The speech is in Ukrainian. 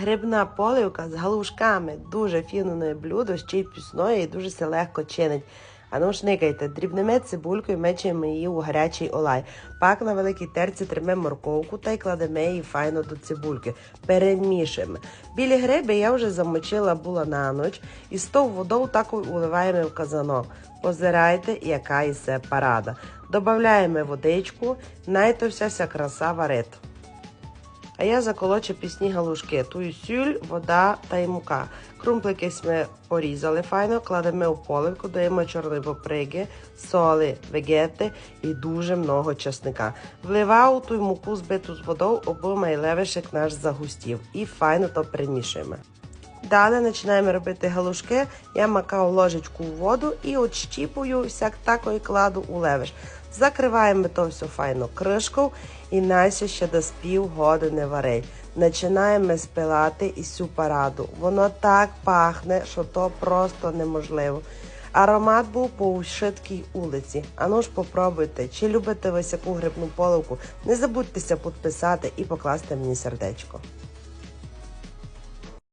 Грибна поливка з галушками дуже фірменне блюдо, ще й пісної і дуже се легко чинить. А ну шникайте, дрібними цибулькою мечемо її у гарячий олай. Пак на великій терці тримемо морковку та й кладемо її файно до цибульки. Перемішуємо. Білі гриби я вже замочила була на ніч і з тою водою так уливаємо в казанок. Позирайте, яка ісе парада. Добавляємо водичку, найто вся краса варить. А я заколочу пісні галушки. Тую сюль, вода та й мука. Крумплики ми порізали файно, кладемо у поливку, даємо чорної поприги, соли, вегети і дуже много чесника. Вливав ту муку збиту з водою, обо майлевишек наш загустів. І файно то примішуємо. Далі починаємо робити галушки. Я макав ложечку у воду і отщіпую, всяк тако і кладу у левиш. Закриваємо то все файно кришкою і найся ще до спів години варить. Починаємо спилати і всю параду. Воно так пахне, що то просто неможливо. Аромат був по ушиткій улиці. Ану ж попробуйте, чи любите ви сяку грибну поливку. Не забудьтеся підписати і покласти мені сердечко.